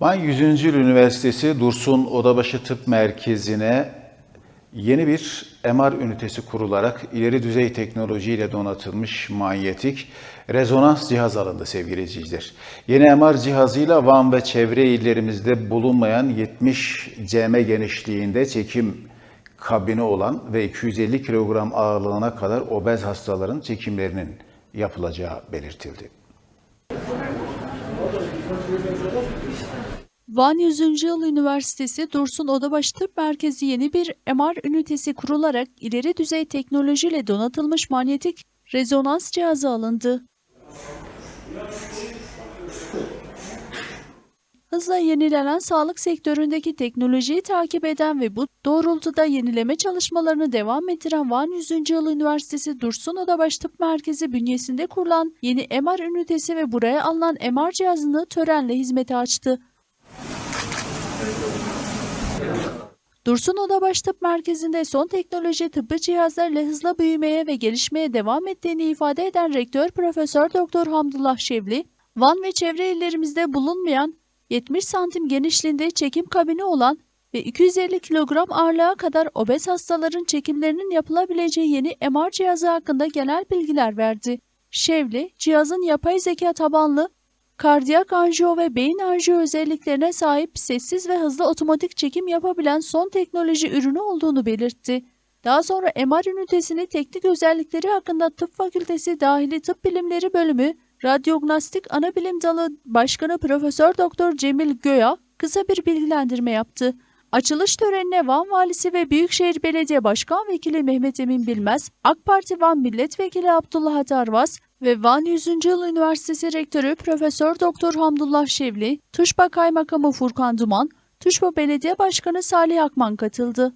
Van 100. Yıl Üniversitesi Dursun Odabaşı Tıp Merkezi'ne yeni bir MR ünitesi kurularak ileri düzey teknolojiyle donatılmış manyetik rezonans cihaz alındı sevgili izleyiciler. Yeni MR cihazıyla Van ve çevre illerimizde bulunmayan 70 cm genişliğinde çekim kabini olan ve 250 kilogram ağırlığına kadar obez hastaların çekimlerinin yapılacağı belirtildi. Van 100. Yıl Üniversitesi Dursun Odabaşı Tıp Merkezi yeni bir MR ünitesi kurularak ileri düzey teknolojiyle donatılmış manyetik rezonans cihazı alındı. Hızla yenilenen sağlık sektöründeki teknolojiyi takip eden ve bu doğrultuda yenileme çalışmalarını devam ettiren Van 100. Yıl Üniversitesi Dursun Odabaşı Tıp Merkezi bünyesinde kurulan yeni MR ünitesi ve buraya alınan MR cihazını törenle hizmete açtı. Dursun Odabaş Tıp Merkezi'nde son teknoloji tıbbi cihazlarla hızla büyümeye ve gelişmeye devam ettiğini ifade eden Rektör Profesör Doktor Hamdullah Şevli, Van ve çevre illerimizde bulunmayan 70 santim genişliğinde çekim kabini olan ve 250 kilogram ağırlığa kadar obez hastaların çekimlerinin yapılabileceği yeni MR cihazı hakkında genel bilgiler verdi. Şevli, cihazın yapay zeka tabanlı kardiyak anjiyo ve beyin anjiyo özelliklerine sahip sessiz ve hızlı otomatik çekim yapabilen son teknoloji ürünü olduğunu belirtti. Daha sonra MR ünitesini teknik özellikleri hakkında Tıp Fakültesi Dahili Tıp Bilimleri Bölümü Radyognostik Anabilim Dalı Başkanı Profesör Doktor Cemil Göya kısa bir bilgilendirme yaptı. Açılış törenine Van Valisi ve Büyükşehir Belediye Başkan Vekili Mehmet Emin Bilmez, AK Parti Van Milletvekili Abdullah Atarvaz ve Van 100. Yıl Üniversitesi Rektörü Profesör Doktor Hamdullah Şevli, Tuşba Kaymakamı Furkan Duman, Tuşba Belediye Başkanı Salih Akman katıldı.